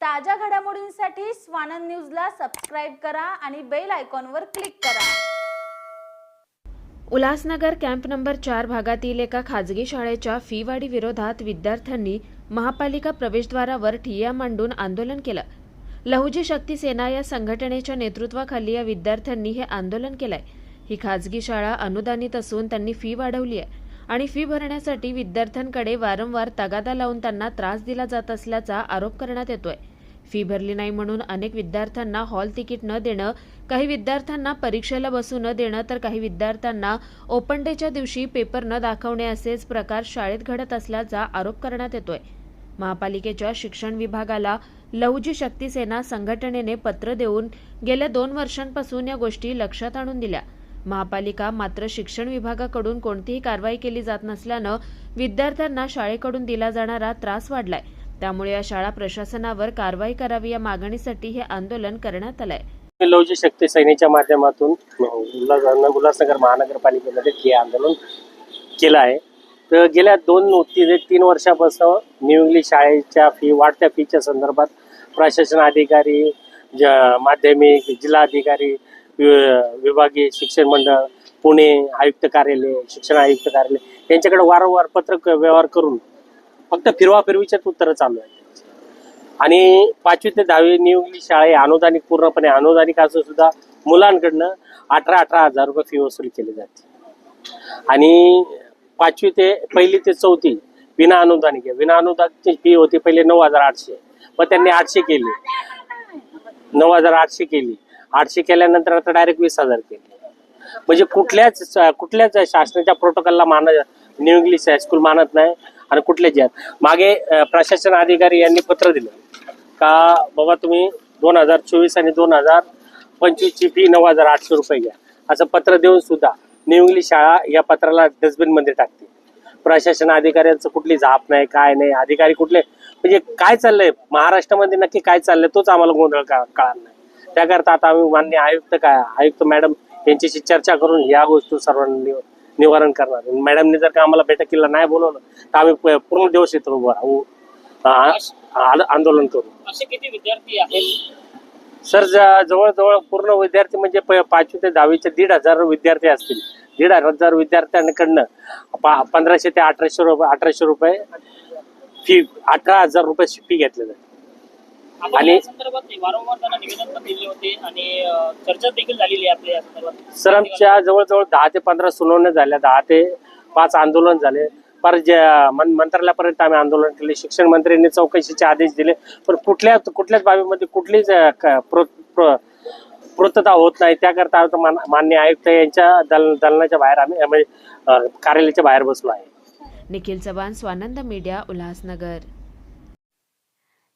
ताज्या घडामोडींसाठी स्वानंद न्यूजला सबस्क्राईब करा आणि बेल आयकॉनवर क्लिक करा. उल्हासनगर कॅम्प नंबर चार भागातील एका खाजगी शाळेच्या फीवाढी विरोधात विद्यार्थ्यांनी महापालिका प्रवेशद्वारावर ठिय्या मांडून आंदोलन केलं. लहुजी शक्ती सेना या संघटनेच्या नेतृत्वाखाली या विद्यार्थ्यांनी हे आंदोलन केलंय. ही खाजगी शाळा अनुदानित असून त्यांनी फी वाढवली आहे आणि फी भरण्यासाठी विद्यार्थ्यांकडे वारंवार तगादा लावून त्यांना त्रास दिला जात असल्याचा आरोप करण्यात येतोय. फी भरली नाही म्हणून अनेक विद्यार्थ्यांना हॉल तिकीट न देणं काही विद्यार्थ्यांना परीक्षेला बसू न देणं तर काही विद्यार्थ्यांना ओपन डेच्या दिवशी पेपर न दाखवणे असेच प्रकार शाळेत घडत असल्याचा आरोप करण्यात येतोय. महापालिकेच्या शिक्षण विभागाला लहुजी शक्ती सेना संघटनेने पत्र देऊन गेल्या दोन वर्षांपासून या गोष्टी लक्षात आणून दिल्या. महापालिका मात्र शिक्षण विभागाकडून कोणतीही कारवाई केली जात नसल्यानं विद्यार्थ्यांना शाळेकडून दिला जाणारा त्रास वाढलाय. त्यामुळे या शाळा प्रशासनावर कारवाई करावी या मागणीसाठी हे आंदोलन करण्यात आलंय. लवजी शक्ती सेनेच्या माध्यमातून उल्हासनगर महानगरपालिकेमध्ये हे आंदोलन केलं आहे. तर गेल्या दोन तीन तीन वर्षापासून न्यू इंग्लिश शाळेच्या फी वाढत्या फीच्या संदर्भात प्रशासन अधिकारी ज माध्यमिक जिल्हाधिकारी अधिकारी विभागीय शिक्षण मंडळ पुणे आयुक्त कार्यालय शिक्षण आयुक्त कार्यालय यांच्याकडे वारंवार पत्रक व्यवहार करून फक्त फिरवा फिरवीच्याच उत्तरं चालू आहेत. आणि पाचवी ते दहावी न्यू इंग्लिश शाळा ही अनुदानिक पूर्णपणे अनुदानिक असून सुद्धा मुलांकडनं अठरा अठरा हजार रुपये फी वसूल केली जाते. आणि पाचवी ते पहिली ते चौथी विना अनुदानिक आहे. विना अनुदानची फी होती पहिले नऊ हजार आठशे. मग त्यांनी आठशे केली. नऊ हजार आठशे केली. आठशे केल्यानंतर आता डायरेक्ट वीस हजार केली. म्हणजे कुठल्याच कुठल्याच शासनाच्या प्रोटोकॉलला मान न्यू इंग्लिश हायस्कूल मानत नाही. आणि कुठले जे आहेत. मागे प्रशासन अधिकारी यांनी पत्र दिलं का बाबा तुम्ही दोन हजार चोवीस आणि दोन हजार पंचवीसची फी नऊ हजार आठशे रुपये घ्या. असं पत्र देऊन सुद्धा न्यू इंग्लिश शाळा या पत्राला डस्टबिनमध्ये टाकते. प्रशासन अधिकाऱ्यांचं कुठली झाप नाही काय नाही अधिकारी कुठले? म्हणजे काय चाललंय? महाराष्ट्रामध्ये नक्की काय चाललंय तोच आम्हाला गोंधळ का- कळणार नाही. त्याकरता आता आम्ही मान्य आयुक्त काय आयुक्त मॅडम यांच्याशी चर्चा करून या गोष्टी सर्वांनी निवारण करणार. मॅडमने जर का आम्हाला बैठकीला नाही बोलवलं तर आम्ही पूर्ण दिवस इथं उभं आ- आंदोलन करू. असे किती विद्यार्थी आहेत? सर जवळजवळ पूर्ण विद्यार्थी म्हणजे पाचवी ते दहावीचे दीड हजार विद्यार्थी असतील. दीड हजार विद्यार्थ्यांकडनं पंधराशे ते अठराशे रुपये अठराशे रुपये फी अठरा हजार रुपये फी घेतले जाते आणि- सर आमच्या जवळजवळ दहा ते पंधरा सुनावण्या झाल्या दहा ते पाच आंदोलन झाले. पर मंत्रालयापर्यंत आम्ही आंदोलन केले शिक्षण मंत्र्यांनी चौकशीचे आदेश दिले. पण कुठल्या कुठल्याच बाबीमध्ये कुठलीच पूर्तता होत नाही. त्याकरता मान्य आयुक्त यांच्या दल दलनाच्या बाहेर आम्ही म्हणजे कार्यालयाच्या बाहेर बसलो आहे. निखिल चव्हाण स्वानंद मीडिया उल्हासनगर.